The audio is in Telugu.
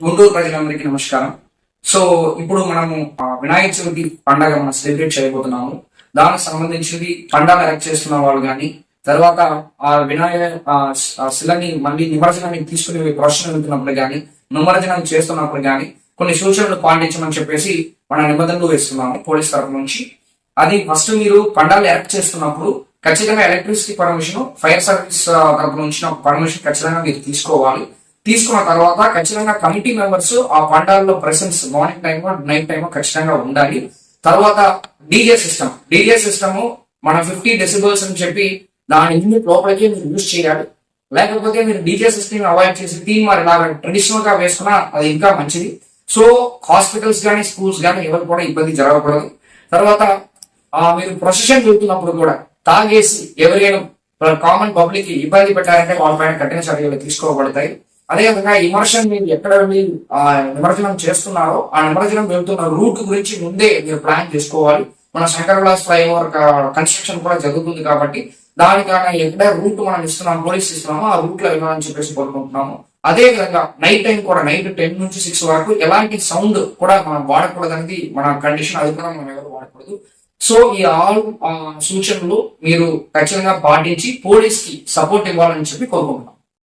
గుంటూరు ప్రజలందరికీ నమస్కారం. సో ఇప్పుడు మనము వినాయక చవితి పండగ మనం సెలబ్రేట్ చేయబోతున్నాము. దానికి సంబంధించింది పండగ ఎలక్ట్ చేస్తున్న వాళ్ళు కానీ తర్వాత ఆ వినాయక ఆ, శిలని మళ్ళీ నిమజ్జనానికి తీసుకుని ప్రశ్న వెళ్తున్నప్పుడు కానీ నిమజ్జనం చేస్తున్నప్పుడు కానీ కొన్ని సూచనలు పాటించమని చెప్పేసి మన నిబంధనలు వేస్తున్నాము పోలీస్ తరఫు నుంచి. అది ఫస్ట్ మీరు పండాలు ఎలక్ట్ చేస్తున్నప్పుడు ఖచ్చితంగా ఎలక్ట్రిసిటీ పర్మిషన్ ఫైర్ సర్వీస్ తరపు నుంచి పర్మిషన్ ఖచ్చితంగా మీరు తీసుకోవాలి. తీసుకున్న తర్వాత ఖచ్చితంగా కమిటీ మెంబర్స్ ఆ పండాల్లో presence morning time night time ఖచ్చితంగా ఉండాలి. తర్వాత డీజే సిస్టమ్ డీజే సిస్టమ్ మన ఫిఫ్టీ డెసిబల్స్ అని చెప్పి దాని యూనిట్ లోపలికి మీరు యూజ్ చేయాలి. లేకపోతే మీరు డీజే సిస్టమ్ అవాయిడ్ చేసి థీమ్ మరి ఇలాగ ట్రెడిషనల్గా వేసుకున్నా అది ఇంకా మంచిది. సో హాస్పిటల్స్ కానీ స్కూల్స్ కానీ ఎవరు కూడా ఇబ్బంది జరగకూడదు. తర్వాత మీరు ప్రొసెషన్ జరుగుతున్నప్పుడు కూడా తాగేసి ఎవరైనా కామన్ పబ్లిక్ ఇబ్బంది పెట్టారంటే వాళ్ళపైన కఠిన చర్యలు తీసుకోబడతాయి. అదేవిధంగా ఇమర్షన్ మీరు ఎక్కడ వెళ్ళి ఆ నిమజ్జనం చేస్తున్నారో ఆ నిమజ్జనం వెళ్తున్న రూట్ గురించి ముందే మీరు ప్లాన్ చేసుకోవాలి. మన శంకర్ విలాస్ ఫ్లైఓవర్ కన్స్ట్రక్షన్ కూడా జరుగుతుంది కాబట్టి దానికన్నా ఎక్కడ రూట్ మనం ఇస్తున్నాం పోలీస్ ఇస్తున్నామో ఆ రూట్లో వెళ్ళాలని చెప్పేసి కోరుకుంటున్నాము. అదే విధంగా నైట్ టైం కూడా నైట్ టెన్ నుంచి సిక్స్ వరకు ఎలాంటి సౌండ్ కూడా మనం వాడకూడదు అనేది మన కండిషన్ అది కూడా మనం ఎవరు వాడకూడదు. సో ఈ ఆల్ సూచనలు మీరు ఖచ్చితంగా పాటించి పోలీస్కి సపోర్ట్ ఇవ్వాలని చెప్పి కోరుకుంటున్నాం.